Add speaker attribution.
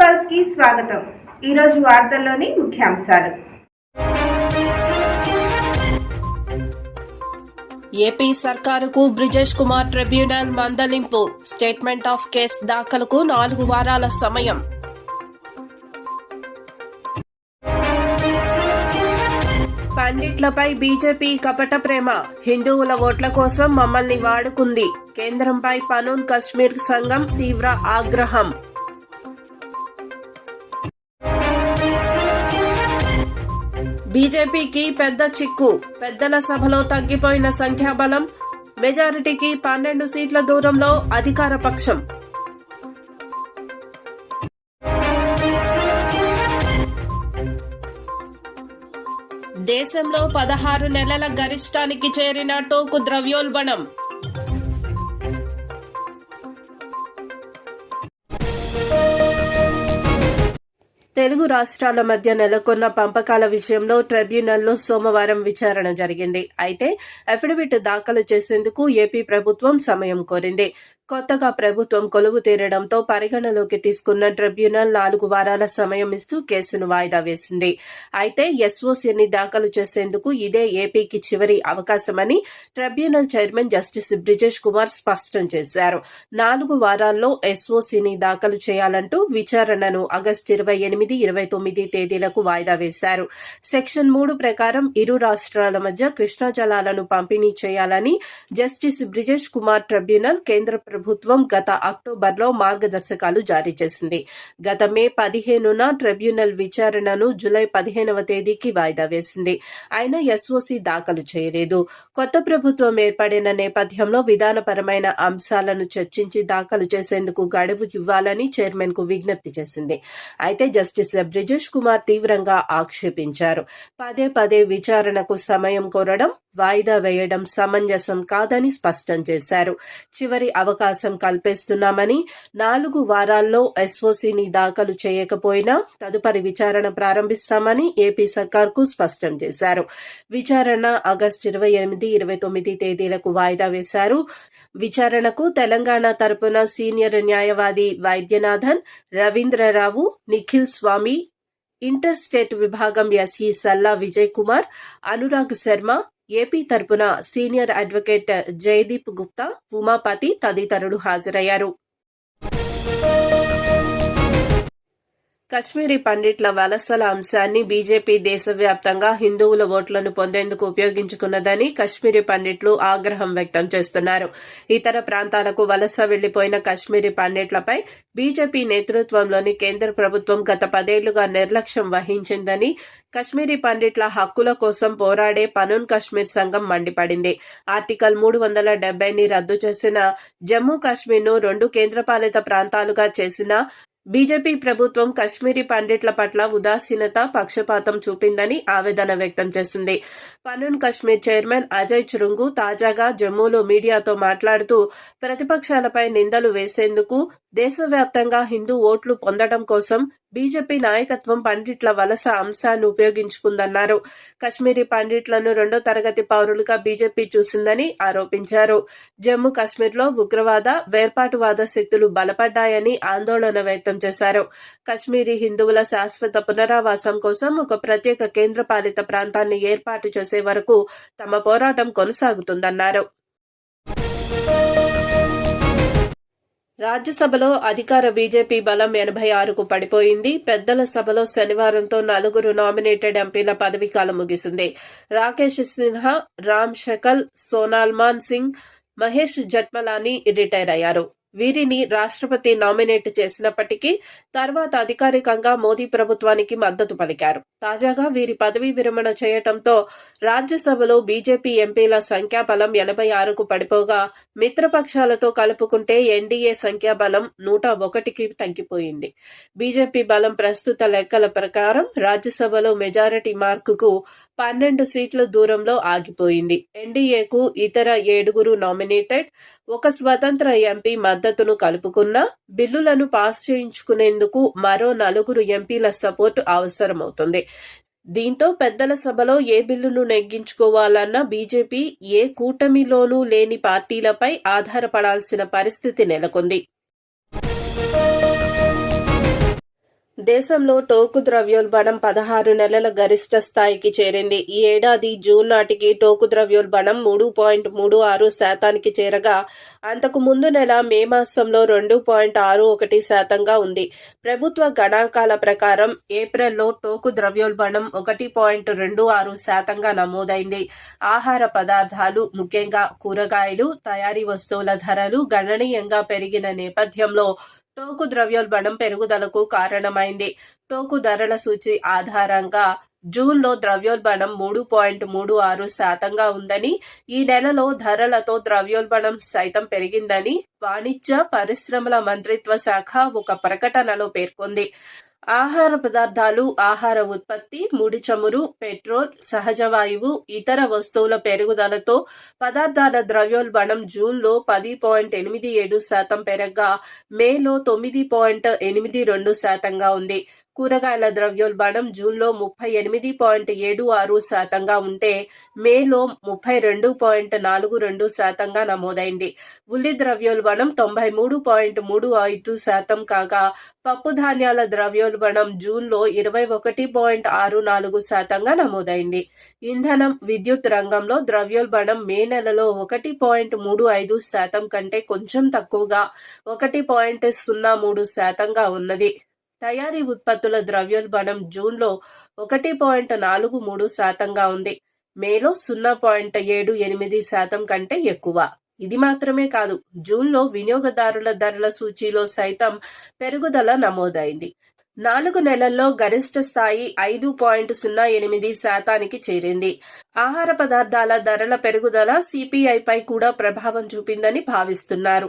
Speaker 1: పల్స్కి స్వాగతం. ఈరోజు వార్తల్లోని ముఖ్యాంశాలు.
Speaker 2: ఏపీ సర్కారుకు బ్రిజేష్ కుమార్ ట్రిబ్యునల్ మందలింపు. స్టేట్మెంట్ ఆఫ్ కేస్ దాఖలుకు నాలుగు వారాల సమయం. పండిట్లపై బీజేపీ కపట ప్రేమ. హిందువుల ఓట్ల కోసం మమ్మల్ని వాడుకుంది. కేంద్రంపై పనూన్ కశ్మీర్ సంఘం తీవ్ర ఆగ్రహం. బీజేపీకి పెద్ద చిక్కు. పెద్దల సభలో తగ్గిపోయిన సంఖ్యాబలం మెజారిటీకి పన్నెండు సీట్ల దూరంలో అధికార పక్షం. దేశంలో పదహారు నెలల గరిష్టానికి చేరిన టోకు ద్రవ్యోల్బణం. తెలుగు రాష్ట్రాల మధ్య నెలకొన్న పంపకాల విషయంలో ట్రిబ్యునల్లో సోమవారం విచారణ జరిగింది. అయితే అఫిడవిట్ దాఖలు చేసేందుకు ఏపీ ప్రభుత్వం సమయం కోరింది. కొత్తగా ప్రభుత్వం కొలువు తీరడంతో పరిగణలోకి తీసుకున్న ట్రిబ్యునల్ నాలుగు వారాల సమయం ఇస్తూ కేసును వాయిదా వేసింది. అయితే ఎస్ఓసీని దాఖలు చేసేందుకు ఇదే ఏపీకి చివరి అవకాశమని tribunal chairman justice Brijesh Kumar స్పష్టం చేశారు. నాలుగు వారాల్లో ఎస్ఓసీని దాఖలు చేయాలంటూ విచారణను ఆగస్టు ఇరవై ఎనిమిది ఇరవై తొమ్మిది తేదీలకు వాయిదా వేశారు. సెక్షన్ మూడు ప్రకారం ఇరు రాష్ట్రాల మధ్య కృష్ణా జలాలను పంపిణీ చేయాలని జస్టిస్ బ్రిజేష్ కుమార్ ట్రిబ్యునల్ కేంద్ర ప్రభుత్వం గత అక్టోబర్లో మార్గదర్శకాలు జారీ చేసింది. గత మే పదిహేనున ట్రిబ్యునల్ విచారణను జులై పదిహేనవ తేదీకి వాయిదా వేసింది. అయినా ఎస్ఓసి దాఖలు చేయలేదు. కొత్త ప్రభుత్వం ఏర్పడిన నేపథ్యంలో విధానపరమైన అంశాలను చర్చించి దాఖలు చేసేందుకు గడువు ఇవ్వాలని చైర్మన్కు విజ్ఞప్తి చేసింది. అయితే జస్టిస్ బ్రిజేష్ కుమార్ తీవ్రంగా ఆక్షేపించారు. పదే పదే విచారణకు సమయం కోరడం వాయిదా వేయడం సమంజసం కాదని స్పష్టం చేశారు. చివరి అవకాశం కల్పేస్తున్నామని నాలుగు వారాల్లో ఎస్ఓసీని దాఖలు చేయకపోయినా తదుపరి విచారణ ప్రారంభిస్తామని ఏపీ సర్కార్కు స్పష్టం చేశారు. విచారణ ఆగస్టు ఇరవై ఎనిమిది ఇరవై తొమ్మిది తేదీలకు వాయిదా వేశారు. విచారణకు తెలంగాణ తరపున సీనియర్ న్యాయవాది వైద్యనాథన్ రవీంద్రరావు నిఖిల్ స్వామి ఇంటర్ స్టేట్ విభాగం ఎస్ఈ సల్లా విజయ్ కుమార్ అనురాగ్ శర్మ ఏపీ తరపున సీనియర్ అడ్వకేట్ జయదీప్ గుప్తా ఉమాపతి తదితరులు హాజరయ్యారు. కశ్మీరీ పండిట్ల వలసల అంశాన్ని బీజేపీ దేశవ్యాప్తంగా హిందువుల ఓట్లను పొందేందుకు ఉపయోగించుకున్నదని కశ్మీరీ పండిట్లు ఆగ్రహం వ్యక్తం చేస్తున్నారు. ఇతర ప్రాంతాలకు వలస వెళ్ళిపోయిన కశ్మీరీ పండిట్లపై బీజేపీ నేతృత్వంలోని కేంద్ర ప్రభుత్వం గత పదేళ్ళుగా నిర్లక్ష్యం వహించిందని కశ్మీరీ పండిట్ల హక్కుల కోసం పోరాడే పనూన్ కశ్మీర్ సంఘం మండిపడింది. ఆర్టికల్ మూడు వందల డెబ్బైని రద్దు చేసిన జమ్మూ కాశ్మీర్ను రెండు కేంద్రపాలిత ప్రాంతాలుగా చేసిన బీజేపీ ప్రభుత్వం కశ్మీరీ పండిట్ల పట్ల ఉదాసీనత పక్షపాతం చూపిందని ఆవేదన వ్యక్తం చేసింది. పనున్ కశ్మీర్ చైర్మన్ అజయ్ చురుంగు తాజాగా జమ్మూలో మీడియాతో మాట్లాడుతూ ప్రతిపక్షాలపై నిందలు వేసేందుకు దేశవ్యాప్తంగా హిందూ ఓట్లు పొందడం కోసం బీజేపీ నాయకత్వం పండిట్ల వలస అంశాన్ని ఉపయోగించుకుందన్నారు. కశ్మీరీ పండిట్లను రెండో తరగతి పౌరులుగా బీజేపీ చూసిందని ఆరోపించారు. జమ్మూ కాశ్మీర్లో ఉగ్రవాద వేర్పాటువాద శక్తులు బలపడ్డాయని ఆందోళన వ్యక్తం చేశారు. కశ్మీరీ హిందువుల శాశ్వత పునరావాసం కోసం ఒక ప్రత్యేక కేంద్రపాలిత ప్రాంతాన్ని ఏర్పాటు చేసే వరకు తమ పోరాటం కొనసాగుతుందన్నారు. రాజ్యసభలో అధికార బీజేపీ బలం ఎనభై ఆరుకు పడిపోయింది. పెద్దల సభలో శనివారంతో నలుగురు నామినేటెడ్ ఎంపీల పదవీకాలం ముగిసింది. రాకేష్ సిన్హా రామ్ షకల్ సోనాల్మాన్ సింగ్ మహేష్ జట్మలాని రిటైర్ అయ్యారు. వీరిని రాష్ట్రపతి నామినేట్ చేసినప్పటికీ తర్వాత అధికారికంగా మోదీ ప్రభుత్వానికి మద్దతు పలికారు. తాజాగా వీరి పదవీ విరమణ చేయటంతో రాజ్యసభలో బీజేపీ ఎంపీల సంఖ్యాబలం ఎనభై ఆరుకు పడిపోగా మిత్రపక్షాలతో కలుపుకుంటే ఎన్డీఏ సంఖ్యాబలం నూట ఒకటికి తగ్గిపోయింది. బీజేపీ బలం ప్రస్తుత లెక్కల ప్రకారం రాజ్యసభలో మెజారిటీ మార్కుకు పన్నెండు సీట్ల దూరంలో ఆగిపోయింది. ఎన్డీఏకు ఇతర ఏడుగురు నామినేటెడ్ ఒక స్వతంత్ర ఎంపీ మద్దతును కలుపుకున్నా బిల్లులను పాస్ చేయించుకునేందుకు మరో నలుగురు ఎంపీల సపోర్టు అవసరమవుతుంది. దీంతో పెద్దల సభలో ఏ బిల్లును నెగ్గించుకోవాలన్నా బీజేపీ ఏ కూటమిలోనూ లేని పార్టీలపై ఆధారపడాల్సిన పరిస్థితి నెలకొంది. దేశంలో టోకు ద్రవ్యోల్బణం పదహారు నెలల గరిష్ట స్థాయికి చేరింది. ఈ ఏడాది జూన్ నాటికి టోకు ద్రవ్యోల్బణం మూడు పాయింట్ మూడు ఆరు శాతానికి చేరగా అంతకు ముందు నెల మే మాసంలో రెండు పాయింట్ ఆరు ఒకటి శాతంగా ఉంది. ప్రభుత్వ గణాంకాల ప్రకారం ఏప్రిల్లో టోకు ద్రవ్యోల్బణం ఒకటి పాయింట్ రెండు ఆరు శాతంగా నమోదైంది. ఆహార పదార్థాలు ముఖ్యంగా కూరగాయలు తయారీ వస్తువుల ధరలు గణనీయంగా పెరిగిన నేపథ్యంలో టోకు ద్రవ్యోల్బణం పెరుగుదలకు కారణమైంది. టోకు ధరల సూచి ఆధారంగా జూన్లో ద్రవ్యోల్బణం మూడు పాయింట్ మూడు ఆరు శాతంగా ఉందని ఈ నెలలో ధరలతో ద్రవ్యోల్బణం సైతం పెరిగిందని వాణిజ్య పరిశ్రమల మంత్రిత్వ శాఖ ఒక ప్రకటనలో పేర్కొంది. ఆహార పదార్థాలు ఆహార ఉత్పత్తి ముడి చమురు పెట్రోల్ సహజ వాయువు ఇతర వస్తువుల పెరుగుదలతో పదార్థాల ద్రవ్యోల్బణం జూన్లో పది పాయింట్ ఎనిమిది ఏడు శాతం పెరగ్గా మేలో తొమ్మిది పాయింట్ ఎనిమిది రెండు శాతంగా ఉంది. కూరగాయల ద్రవ్యోల్బణం జూన్లో ముప్పై ఎనిమిది పాయింట్ ఏడు ఆరు శాతంగా ఉంటే మేలో ముప్పై రెండు పాయింట్ నాలుగు రెండు శాతంగా నమోదైంది. ఉల్లి ద్రవ్యోల్బణం తొంభై మూడు పాయింట్ మూడు ఐదు శాతం కాగా పప్పు ధాన్యాల ద్రవ్యోల్బణం జూన్లో ఇరవై ఒకటి పాయింట్ ఆరు నాలుగు శాతంగా నమోదైంది. ఇంధనం విద్యుత్ రంగంలో ద్రవ్యోల్బణం మే నెలలో ఒకటి పాయింట్ మూడు ఐదు శాతం కంటే కొంచెం తక్కువగా ఒకటి పాయింట్ సున్నా మూడు శాతంగా ఉన్నది. తయారీ ఉత్పత్తుల ద్రవ్యోల్బణం జూన్లో ఒకటి పాయింట్ నాలుగు మూడు శాతంగా ఉంది. మేలో సున్నా పాయింట్ ఏడు ఎనిమిది శాతం కంటే ఎక్కువ. ఇది మాత్రమే కాదు జూన్లో వినియోగదారుల ధరల సూచీలో సైతం పెరుగుదల నమోదైంది. నాలుగు నెలల్లో గరిష్ట స్థాయి ఐదు పాయింట్ సున్నా ఎనిమిది శాతానికి చేరింది. ఆహార పదార్థాల ధరల పెరుగుదల సిపిఐపై కూడా ప్రభావం చూపిందని భావిస్తున్నారు.